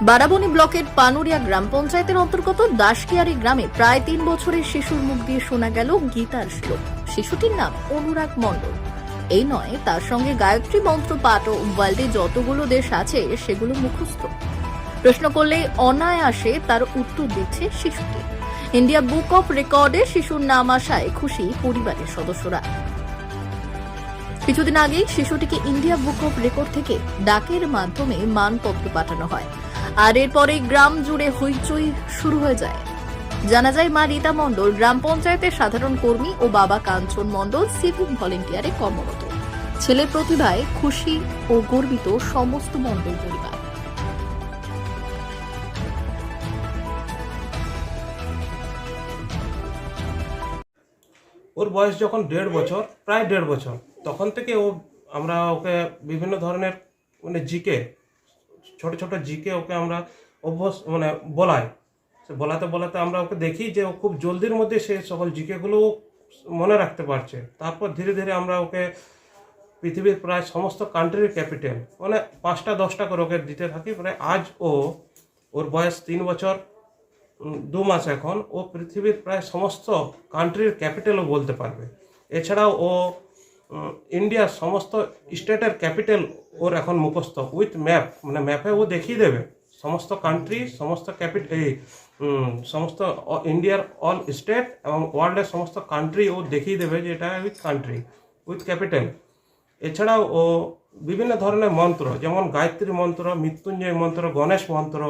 বারাবণী ব্লকের পানুরিয়া গ্রাম পঞ্চায়েতের অন্তর্গত দাসকিয়ারি গ্রামে প্রায় তিন বছরের শিশুর মুখ দিয়ে শোনা গেল গীতার শ্লোক। শিশুটির নাম অনুরাগ মণ্ডল। এই নয়, তার সঙ্গে গায়ত্রী মন্ত্র পাঠ ও ওয়ার্ল্ডে যতগুলো দেশ আছে, সেগুলো মুখস্থ। প্রশ্ন করলে অনায়াসে তার উত্তর দিচ্ছে শিশুটি। ইন্ডিয়া বুক অফ রেকর্ডে শিশুর নাম আসায় খুশি পরিবারের সদস্যরা। কিছুদিন আগেই শিশুটিকে ইন্ডিয়া বুক অফ রেকর্ড থেকে ডাকের মাধ্যমে মানপত্র পাঠানো হয়। আর এরপরে গ্রাম জুড়ে হইচই শুরু হয়ে যায়। জানা যায়, মা রীতা মণ্ডল, গ্রাম পঞ্চায়েতের সাধারণ কর্মী ও বাবা কাঞ্চন মণ্ডল সিভিক ভলেন্টিয়ারে কর্মরত। ছেলে প্রতিভায় খুশি ও গর্বিত সমস্ত মণ্ডল পরিবার। ওর বয়স যখন দেড় বছর, প্রায় দেড় বছর, তখন থেকে ও, আমরা ওকে বিভিন্ন ধরনের মানে জিকে ছোট ছোট জিকে ওকে আমরা অভ্যস মানে বলাই। বলাতে বলাতে আমরা ওকে দেখি যে ও খুব জলদির মধ্যে সে সকল জিকেগুলো মনে রাখতে পারছে। তারপর ধীরে ধীরে আমরা ওকে পৃথিবীর প্রায় সমস্ত কান্ট্রির ক্যাপিটাল মানে পাঁচটা, দশটা করে ওকে দিতে থাকি। প্রায় আজ ও, ওর বয়স তিন বছর দু মাস এখন, ও পৃথিবীর প্রায় সমস্ত কান্ট্রির ক্যাপিটালও বলতে পারবে। এছাড়াও ও ইন্ডিয়ার সমস্ত স্টেটের ক্যাপিটাল ওর এখন মুখস্থ। উইথ ম্যাপ মানে ম্যাপে ও দেখিয়ে দেবে। সমস্ত কান্ট্রি সমস্ত ক্যাপিটাল এই সমস্ত ইন্ডিয়ার অল স্টেট এবং ওয়ার্ল্ডের সমস্ত কান্ট্রি ও দেখিয়ে দেবে যে এটা উইথ কান্ট্রি উইথ ক্যাপিটাল এছাড়াও ও বিভিন্ন ধরনের মন্ত্র, যেমন গায়ত্রী মন্ত্র, মৃত্যুঞ্জয় মন্ত্র গণেশ মন্ত্র,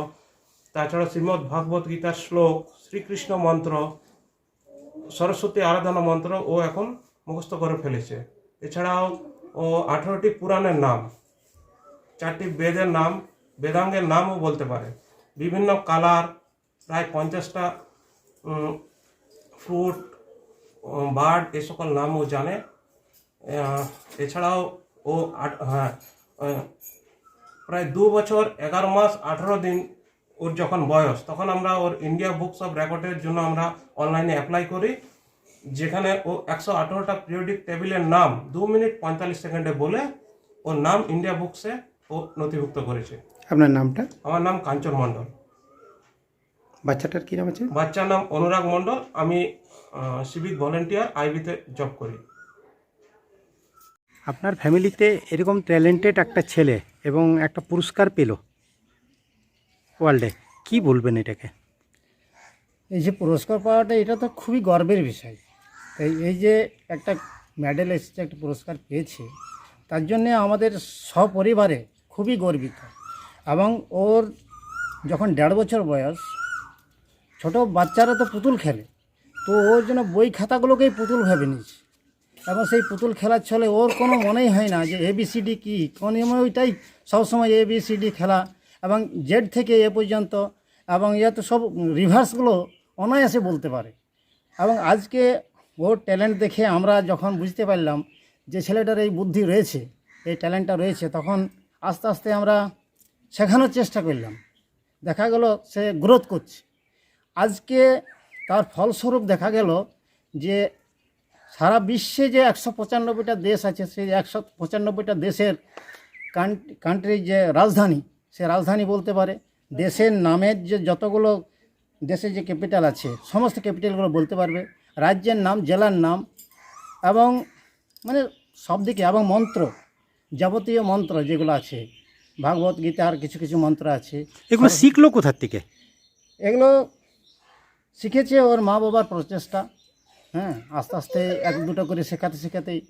তাছাড়া শ্রীমদ্ ভাগবত গীতার শ্লোক, শ্রীকৃষ্ণ মন্ত্র, সরস্বতী আরাধনা মন্ত্র ও এখন মুখস্থ করে ফেলেছে। এছাড়াও, ও আঠারোটি পুরাণের নাম, চারটি বেদের নাম, বেদাঙ্গের নামও বলতে পারে। বিভিন্ন কালার, প্রায় পঞ্চাশটা ফ্রুট বার্ড এ সকল নামও জানে। এছাড়াও ও হ্যাঁ প্রায় দু বছর এগারো মাস আঠারো দিন ওর যখন বয়স, তখন আমরা ওর ইন্ডিয়া বুকস অফ রেকর্ডের জন্য আমরা অনলাইনে অ্যাপ্লাই করি। যেখানে ও একশো আঠারোটা পিরিয়ডিক টেবিলের নাম দু মিনিট পঁয়তাল্লিশ সেকেন্ডে বলে ওর নাম ইন্ডিয়া বুকসে ও নথিভুক্ত করেছে। আপনার নামটা? আমার নাম কাঞ্চন মণ্ডল। বাচ্চাটার কী নাম আছে? বাচ্চার নাম অনুরাগ মণ্ডল। আমি সিভিক ভলেন্টিয়ার আইবিতে জব করি। আপনার ফ্যামিলিতে এরকম ট্যালেন্টেড একটা ছেলে এবং একটা পুরস্কার পেল ওয়ার্ল্ডে কি বলবেন এটাকে? এই যে পুরস্কার পাওয়াটা এটা তো খুবই গর্বের বিষয়। তাই এই যে একটা মেডেল এসেছে, একটা পুরস্কার পেয়েছে, তার জন্যে আমাদের সপরিবারে খুবই গর্বিত। এবং ওর যখন দেড় বছর বয়স, ছোট বাচ্চারা তো পুতুল খেলে, তো ওর জন্য বই খাতাগুলোকেই পুতুল ভেবে নিয়েছে। এবং সেই পুতুল খেলার ছলে ওর কোনো মনেই হয় না যে এবিসিডি কী, কোন ওইটাই সবসময় এবিসিডি খেলা, এবং জেড থেকে এ পর্যন্ত, এবং ইয়ে তো সব রিভার্সগুলো অনায়াসে বলতে পারে। এবং আজকে ওর ট্যালেন্ট দেখে আমরা যখন বুঝতে পারলাম যে ছেলেটার এই বুদ্ধি রয়েছে, এই ট্যালেন্টটা রয়েছে, তখন আস্তে আস্তে আমরা শেখানোর চেষ্টা করলাম। দেখা গেল সে গ্রোথ করছে। আজকে তার ফলস্বরূপ দেখা গেল যে সারা বিশ্বে যে একশো পঁচানব্বইটা দেশ আছে, সেই একশো পঁচানব্বইটা দেশের কান্ট্রির যে রাজধানী, সে রাজধানী বলতে পারে, দেশের নামের যে যতগুলো দেশের যে ক্যাপিটাল আছে, সমস্ত ক্যাপিটালগুলো বলতে পারবে। রাজ্যের নাম জেলার নাম এবং মানে সব দিকে এবং মন্ত্র যাবতীয় মন্ত্র যেগুলো আছে ভাগবত গীতার কিছু কিছু মন্ত্র আছে। এগুলো শিখলো কোথার থেকে? এগুলো শিখেছে ওর মা বাবার প্রচেষ্টা হ্যাঁ আস্তে আস্তে এক দুটো করে শেখাতে শেখাতেই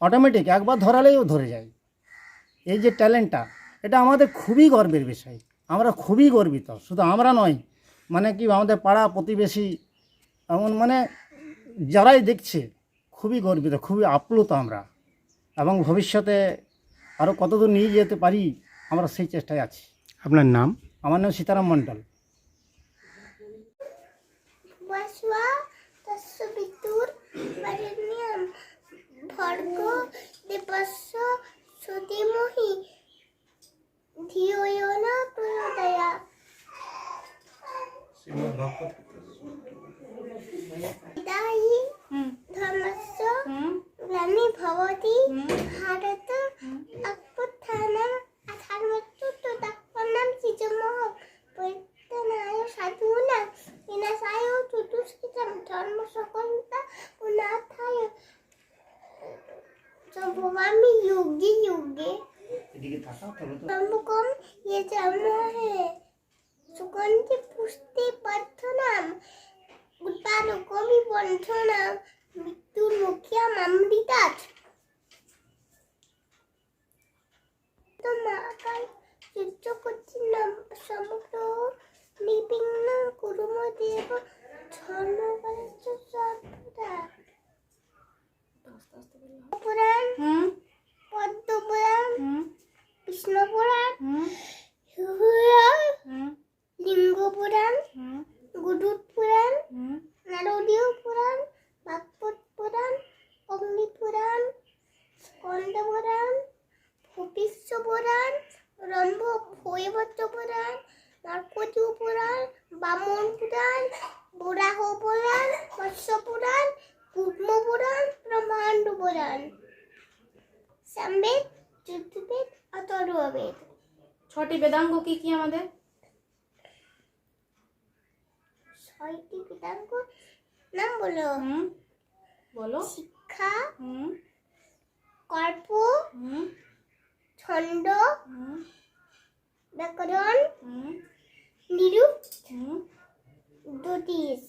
অটোমেটিক একবার ধরালেই ও ধরে যায়। এই যে ট্যালেন্টটা এটা আমাদের খুবই গর্বের বিষয়। আমরা খুবই গর্বিত শুধু আমরা নয় মানে কি আমাদের পাড়া প্রতিবেশী এমন মানে যারাই দেখছে খুবই গর্বিত খুবই আপ্লুত আমরা। এবং ভবিষ্যতে আরও কতদূর নিয়ে যেতে পারি আমরা সেই চেষ্টায় আছি। আপনার নাম? আমার নাম সীতারাম মণ্ডল। bariniam শ্রীমদ ভগবত গ্রামী ভবতী ভারত অভ্যুত্থানা সর্বোচ্চ নাম শ্রীজমহ পরিত্রাণায় সাধুনা বিনাশায় চতুষ্কৃতম ধর্ম সকলতা অনাথায় সর্বমামি যোগী যোগে এদিকে কম ইয়ে জন্ম হ্যাঁ সুগন্ধি পুষতে প্রার্থনাম উত্তান কবি বন্ধনাম মৃত্যুর মুখিয়া মামৃতাজ তো মা চিত্র করছি সমগ্র নিপিন্ন কুরুম দেব রম্ভ ভৈবত্য পুরাণ নারকতীয় পুরাণ বামন পুরাণ বরাহ পুরাণ মৎস্য পুরাণ কুর্ম পুরাণ ব্রহ্মাণ্ড পুরাণ সামবেদ যুদ্ধবেদ অতর্ববেদ ছটি বেদাঙ্গ কি কি আমাদের? ছয়টি বেদাঙ্গ নাম বলো। বলো। শিক্ষা হুম। ব্যাকরণ নিরূপ জ্যোতিষ